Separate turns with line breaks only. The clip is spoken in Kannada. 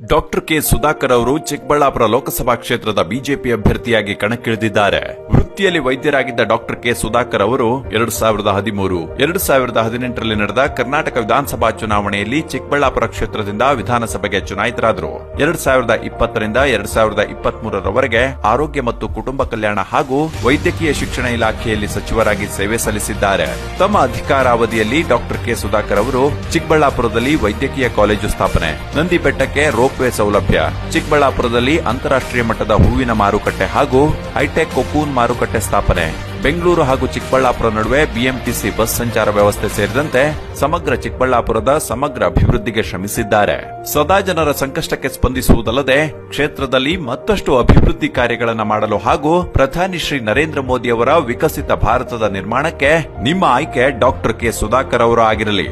ಡಾಕ್ಟರ್ ಕೆ ಸುಧಾಕರ್ ಅವರು ಚಿಕ್ಕಬಳ್ಳಾಪುರ ಲೋಕಸಭಾ ಕ್ಷೇತ್ರದ ಬಿಜೆಪಿ ಅಭ್ಯರ್ಥಿಯಾಗಿ ಕಣಕ್ಕಿಳಿದಿದ್ದಾರೆ. ವೃತ್ತಿಯಲ್ಲಿ ವೈದ್ಯರಾಗಿದ್ದ ಡಾಕ್ಟರ್ ಕೆ ಸುಧಾಕರ್ ಅವರು ಎರಡು ಸಾವಿರದ ಹದಿಮೂರು, ಎರಡು ಸಾವಿರದ ಹದಿನೆಂಟರಲ್ಲಿ ನಡೆದ ಕರ್ನಾಟಕ ವಿಧಾನಸಭಾ ಚುನಾವಣೆಯಲ್ಲಿ ಚಿಕ್ಕಬಳ್ಳಾಪುರ ಕ್ಷೇತ್ರದಿಂದ ವಿಧಾನಸಭೆಗೆ ಚುನಾಯಿತರಾದರು. ಎರಡು ಸಾವಿರದ ಇಪ್ಪತ್ತರಿಂದ ಎರಡು ಸಾವಿರದ ಇಪ್ಪತ್ತ್ ಮೂರರವರೆಗೆ ಆರೋಗ್ಯ ಮತ್ತು ಕುಟುಂಬ ಕಲ್ಯಾಣ ಹಾಗೂ ವೈದ್ಯಕೀಯ ಶಿಕ್ಷಣ ಇಲಾಖೆಯಲ್ಲಿ ಸಚಿವರಾಗಿ ಸೇವೆ ಸಲ್ಲಿಸಿದ್ದಾರೆ. ತಮ್ಮ ಅಧಿಕಾರಾವಧಿಯಲ್ಲಿ ಡಾಕ್ಟರ್ ಕೆ ಸುಧಾಕರ್ ಅವರು ಚಿಕ್ಕಬಳ್ಳಾಪುರದಲ್ಲಿ ವೈದ್ಯಕೀಯ ಕಾಲೇಜು ಸ್ಥಾಪನೆ ನಂದಿ ಬೆಟ್ಟಕ್ಕೆ ರೋಪ್ವೇ ಸೌಲಭ್ಯ. ಚಿಕ್ಕಬಳ್ಳಾಪುರದಲ್ಲಿ ಅಂತಾರಾಷ್ಟ್ರೀಯ ಮಟ್ಟದ ಹೂವಿನ ಮಾರುಕಟ್ಟೆ ಹಾಗೂ ಹೈಟೆಕ್ ಕೊಕೂನ್ ಮಾರುಕಟ್ಟೆ ಸ್ಥಾಪನೆ. ಬೆಂಗಳೂರು ಹಾಗೂ ಚಿಕ್ಕಬಳ್ಳಾಪುರ ನಡುವೆ ಬಿಎಂಟಿಸಿ ಬಸ್ ಸಂಚಾರ ವ್ಯವಸ್ಥೆ ಸೇರಿದಂತೆ ಸಮಗ್ರ ಚಿಕ್ಕಬಳ್ಳಾಪುರದ ಸಮಗ್ರ ಅಭಿವೃದ್ಧಿಗೆ ಶ್ರಮಿಸಿದ್ದಾರೆ. ಸದಾ ಜನರ ಸಂಕಷ್ಟಕ್ಕೆ ಸ್ಪಂದಿಸುವುದಲ್ಲದೆ ಕ್ಷೇತ್ರದಲ್ಲಿ ಮತ್ತಷ್ಟು ಅಭಿವೃದ್ಧಿ ಕಾರ್ಯಗಳನ್ನು ಮಾಡಲು ಹಾಗೂ ಪ್ರಧಾನಿ ಶ್ರೀ ನರೇಂದ್ರ ಮೋದಿ ಅವರ ವಿಕಸಿತ ಭಾರತದ ನಿರ್ಮಾಣಕ್ಕೆ ನಿಮ್ಮ ಆಯ್ಕೆ ಡಾಕ್ಟರ್ ಕೆ ಸುಧಾಕರ್ ಅವರು ಆಗಿರಲಿ.